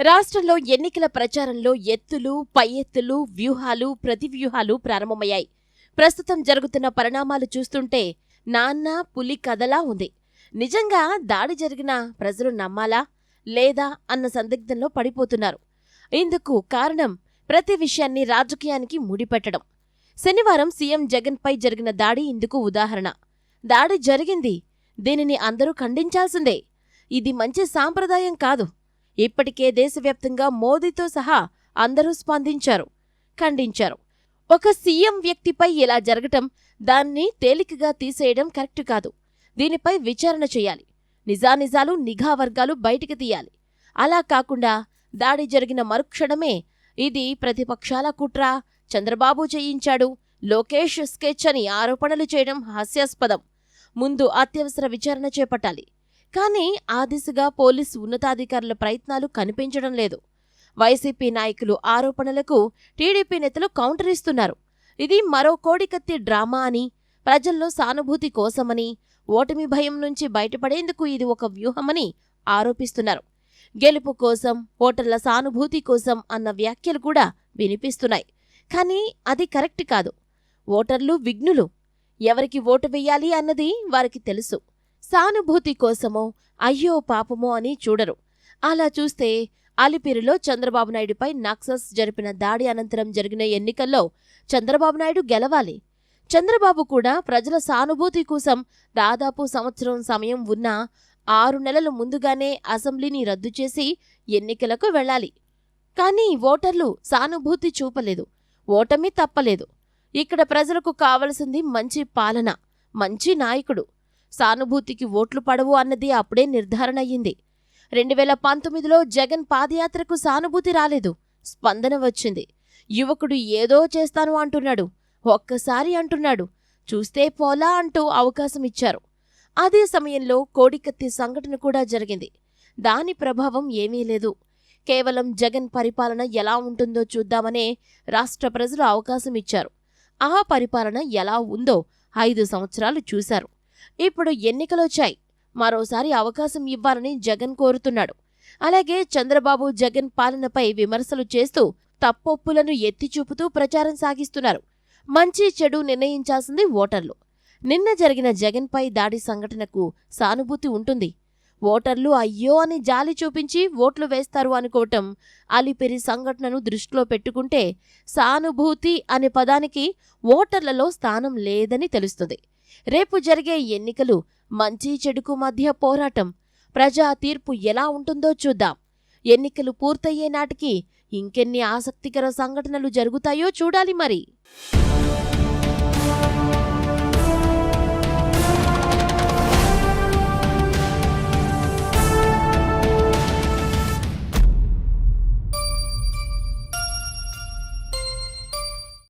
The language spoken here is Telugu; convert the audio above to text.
రాష్ట్రంలో ఎన్నికల ప్రచారంలో ఎత్తులు పై ఎత్తులు వ్యూహాలు ప్రతివ్యూహాలు ప్రారంభమయ్యాయి. ప్రస్తుతం జరుగుతున్న పరిణామాలు చూస్తుంటే నాన్న పులి కథలా ఉంది. నిజంగా దాడి జరిగిన ప్రజలు నమ్మాలా లేదా అన్న సందిగ్ధంలో పడిపోతున్నారు. ఇందుకు కారణం ప్రతి విషయాన్ని రాజకీయానికి ముడిపెట్టడం. శనివారం సీఎం జగన్పై జరిగిన దాడి ఇందుకు ఉదాహరణ. దాడి జరిగింది దీనిని అందరూ ఖండించాల్సిందే. ఇది మంచి సాంప్రదాయం కాదు. ఇప్పటికే దేశవ్యాప్తంగా మోదీతో సహా అందరూ స్పందించారు ఖండించారు. ఒక సీఎం వ్యక్తిపై ఇలా జరగటం దాన్ని తేలికగా తీసేయడం కరెక్ట్ కాదు. దీనిపై విచారణ చేయాలి. నిజానిజాలు నిఘా వర్గాలు బయటికి తీయాలి. అలా కాకుండా దాడి జరిగిన మరుక్షణమే ఇది ప్రతిపక్షాల కుట్ర. చంద్రబాబు చేయించాడు లోకేష్ స్కెచ్ అని ఆరోపణలు చేయడం హాస్యాస్పదం. ముందు అత్యవసర విచారణ చేపట్టాలి. కానీ ఆ దిశగా పోలీసు ఉన్నతాధికారుల ప్రయత్నాలు కనిపించడం లేదు. వైసీపీ నాయకులు ఆరోపణలకు టీడీపీ నేతలు కౌంటర్ ఇస్తున్నారు. ఇది మరో కోడికత్తి డ్రామా అని ప్రజల్లో సానుభూతి కోసమని ఓటమి భయం నుంచి బయటపడేందుకు ఇది ఒక వ్యూహమని ఆరోపిస్తున్నారు. గెలుపు కోసం ఓటర్ల సానుభూతి కోసం అన్న వ్యాఖ్యలు కూడా వినిపిస్తున్నాయి. కానీ అది కరెక్ట్ కాదు. ఓటర్లు విఘ్నులు. ఎవరికి ఓటు వెయ్యాలి అన్నది వారికి తెలుసు. సానుభూతి కోసమో అయ్యో పాపమో అని చూడరు. అలా చూస్తే అలిపిరిలో చంద్రబాబు నాయుడుపై నక్సల్స్ జరిపిన దాడి అనంతరం జరిగిన ఎన్నికల్లో చంద్రబాబు నాయుడు గెలవాలి. చంద్రబాబు కూడా ప్రజల సానుభూతి కోసం దాదాపు సంవత్సరం సమయం ఉన్నా ఆరు నెలలు ముందుగానే అసెంబ్లీని రద్దు చేసి ఎన్నికలకు వెళ్ళాలి. కానీ ఓటర్లు సానుభూతి చూపలేదు. ఓటమి తప్పలేదు. ఇక్కడ ప్రజలకు కావలసింది మంచి పాలన మంచి నాయకుడు. సానుభూతికి ఓట్లు పడవు అన్నది అప్పుడే నిర్ధారణ అయ్యింది. రెండు వేల పంతొమ్మిదిలో జగన్ పాదయాత్రకు సానుభూతి రాలేదు. స్పందన వచ్చింది. యువకుడు ఏదో చేస్తాను అంటున్నాడు. ఒక్కసారి అంటున్నాడు. చూస్తే పోలా అంటూ అవకాశం ఇచ్చారు. అదే సమయంలో కోడికత్తి సంఘటన కూడా జరిగింది. దాని ప్రభావం ఏమీ లేదు. కేవలం జగన్ పరిపాలన ఎలా ఉంటుందో చూద్దామనే రాష్ట్ర ప్రజలు అవకాశం ఇచ్చారు. ఆ పరిపాలన ఎలా ఉందో ఐదు సంవత్సరాలు చూశారు. ఇప్పుడు ఎన్నికలొచ్చాయి. మరోసారి అవకాశం ఇవ్వాలని జగన్ కోరుతున్నాడు. అలాగే చంద్రబాబు జగన్ పాలనపై విమర్శలు చేస్తూ తప్పొప్పులను ఎత్తిచూపుతూ ప్రచారం సాగిస్తున్నారు. మంచి చెడు నిర్ణయించాల్సింది ఓటర్లు. నిన్న జరిగిన జగన్పై దాడి సంఘటనకు సానుభూతి ఉంటుంది. ఓటర్లు అయ్యో అని జాలి చూపించి ఓట్లు వేస్తారు అనుకోవటం అలిపెరి సంఘటనను దృష్టిలో పెట్టుకుంటే సానుభూతి అనే పదానికి ఓటర్లలో స్థానం లేదని తెలుస్తుంది. రేపు జరిగే ఎన్నికలు మంచి చెడుకు మధ్య పోరాటం. ప్రజా తీర్పు ఎలా ఉంటుందో చూద్దాం. ఎన్నికలు పూర్తయ్యే నాటికి ఇంకెన్ని ఆసక్తికర సంఘటనలు జరుగుతాయో చూడాలి మరి.